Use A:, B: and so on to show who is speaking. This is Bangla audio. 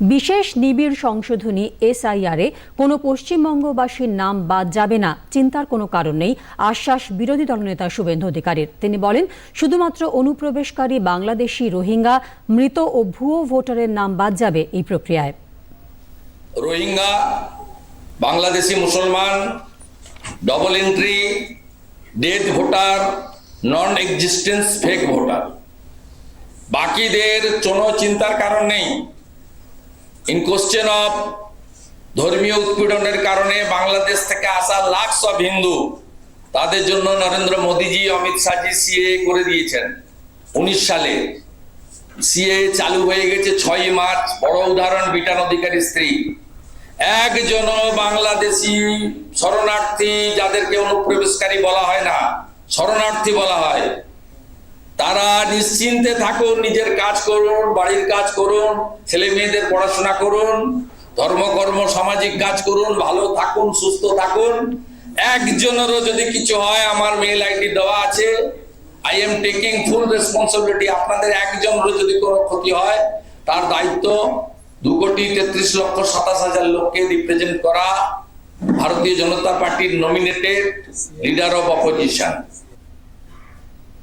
A: বিশেষ নিবিড় সংশোধনী এসআইআরে কোনো পশ্চিমবঙ্গবাসীর নাম বাদ যাবে না। চিন্তার কোনো কারণ নেই। আশ্বাস বিরোধী দলনেতা শুভেন্দু অধিকারীর। তিনি বলেন, শুধুমাত্র অনুপ্রবেশকারী বাংলাদেশি রোহিঙ্গা, মৃত ও ভুয়ো ভোটারের নাম বাদ যাবে এই প্রক্রিয়ায়।
B: রোহিঙ্গা, বাংলাদেশি মুসলমান double entry death voter non existence fake voter বাকিদের কোনো চিন্তার কারণ নেই। ইন কোশ্চেন অফ ধর্মীয় উৎপীড়নের কারণে বাংলাদেশ থেকে আসা লাখস অফ হিন্দু, তাদের জন্য নরেন্দ্র মোদীজি, অমিত শাহজি সিএ করে দিয়েছেন। উনিশ সালে সিএ চালু হয়ে গেছে ছয় মার্চ। বড় উদাহরণ, বিটান অধিকারী স্ত্রী। একজন বাংলাদেশি শরণার্থী যাদেরকে অনুপ্রবেশকারী বলা হয় না, শরণার্থী বলা হয়। তারা নিশ্চিন্তে থাকুন, নিজের কাজ করুন, বাড়ির কাজ করুন, ছেলে মেয়েদের পড়াশোনা করুন ধর্মকর্ম সামাজিক কাজ করুন, ভালো থাকুন, সুস্থ থাকুন। একজনেরও যদি কিছু হয়, আমার মেল আইডি দেওয়া আছে। I am taking full responsibility আপনাদের একজনেরও যদি কোনো ক্ষতি হয়, তার দায়িত্ব দু কোটি তেত্রিশ লক্ষ সাতাশ হাজার লোককে রিপ্রেজেন্ট করা। ভারতীয় জনতা পার্টির নমিনেটেড লিডার অফ অপোজিশন